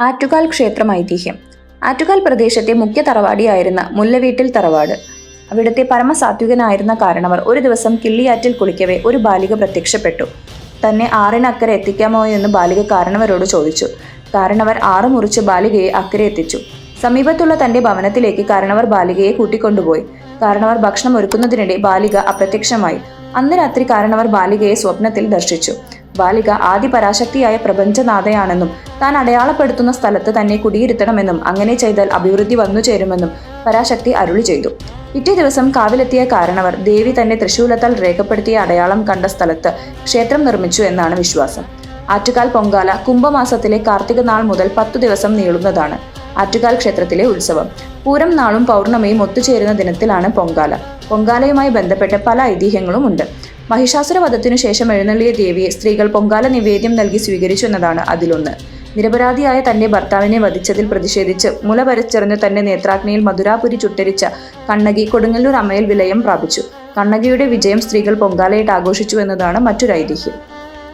ആറ്റുകാൽ ക്ഷേത്രം ഐതിഹ്യം. ആറ്റുകാൽ പ്രദേശത്തെ മുഖ്യ തറവാടിയായിരുന്ന മുല്ലവീട്ടിൽ തറവാട്. അവിടുത്തെ പരമസാത്വികനായിരുന്ന കാരണവർ ഒരു ദിവസം കിള്ളിയാറ്റിൽ കുളിക്കവേ ഒരു ബാലിക പ്രത്യക്ഷപ്പെട്ടു. തന്നെ ആറിനക്കരെ എത്തിക്കാമോ എന്ന് ബാലിക കാരണവരോട് ചോദിച്ചു. കാരണവർ ആറ് മുറിച്ച് ബാലികയെ അക്കരെ എത്തിച്ചു. സമീപത്തുള്ള തന്റെ ഭവനത്തിലേക്ക് കാരണവർ ബാലികയെ കൂട്ടിക്കൊണ്ടുപോയി. കാരണവർ ഭക്ഷണം ഒരുക്കുന്നതിനിടെ ബാലിക അപ്രത്യക്ഷമായി. അന്ന് രാത്രി കാരണവർ ബാലികയെ സ്വപ്നത്തിൽ ദർശിച്ചു. ബാലിക ആദി പരാശക്തിയായ പ്രപഞ്ചനാഥയാണെന്നും താൻ അടയാളപ്പെടുത്തുന്ന സ്ഥലത്ത് തന്നെ കുടിയിരുത്തണമെന്നും അങ്ങനെ ചെയ്താൽ അഭിവൃദ്ധി വന്നു ചേരുമെന്നും പരാശക്തി അരുളി ചെയ്തു. പിറ്റേ ദിവസം കാവിലെത്തിയ കാരണവർ ദേവി തന്നെ തൃശൂലത്താൽ രേഖപ്പെടുത്തിയ അടയാളം കണ്ട സ്ഥലത്ത് ക്ഷേത്രം നിർമ്മിച്ചു എന്നാണ് വിശ്വാസം. ആറ്റുകാൽ പൊങ്കാല കുംഭമാസത്തിലെ കാർത്തിക നാൾ മുതൽ പത്തു ദിവസം നീളുന്നതാണ് ആറ്റുകാൽ ക്ഷേത്രത്തിലെ ഉത്സവം. പൂരം നാളും പൗർണമിയും ഒത്തുചേരുന്ന ദിനത്തിലാണ് പൊങ്കാല. പൊങ്കാലയുമായി ബന്ധപ്പെട്ട പല ഐതിഹ്യങ്ങളും ഉണ്ട് മഹിഷാസുര വധത്തിനു ശേഷം എഴുന്നള്ളിയ ദേവിയെ സ്ത്രീകൾ പൊങ്കാല നിവേദ്യം നൽകി സ്വീകരിച്ചു എന്നതാണ് അതിലൊന്ന്. നിരപരാധിയായ തന്റെ ഭർത്താവിനെ വധിച്ചതിൽ പ്രതിഷേധിച്ച് മുല വരച്ചെറിഞ്ഞ് തന്റെ നേത്രാഗ്നിയിൽ മധുരാപുരി ചുട്ടരിച്ച കണ്ണകി കൊടുങ്ങല്ലൂർ അമ്മയിൽ വിലയം പ്രാപിച്ചു. കണ്ണകിയുടെ വിജയം സ്ത്രീകൾ പൊങ്കാലയിട്ട് ആഘോഷിച്ചു എന്നതാണ് മറ്റൊരു ഐതിഹ്യം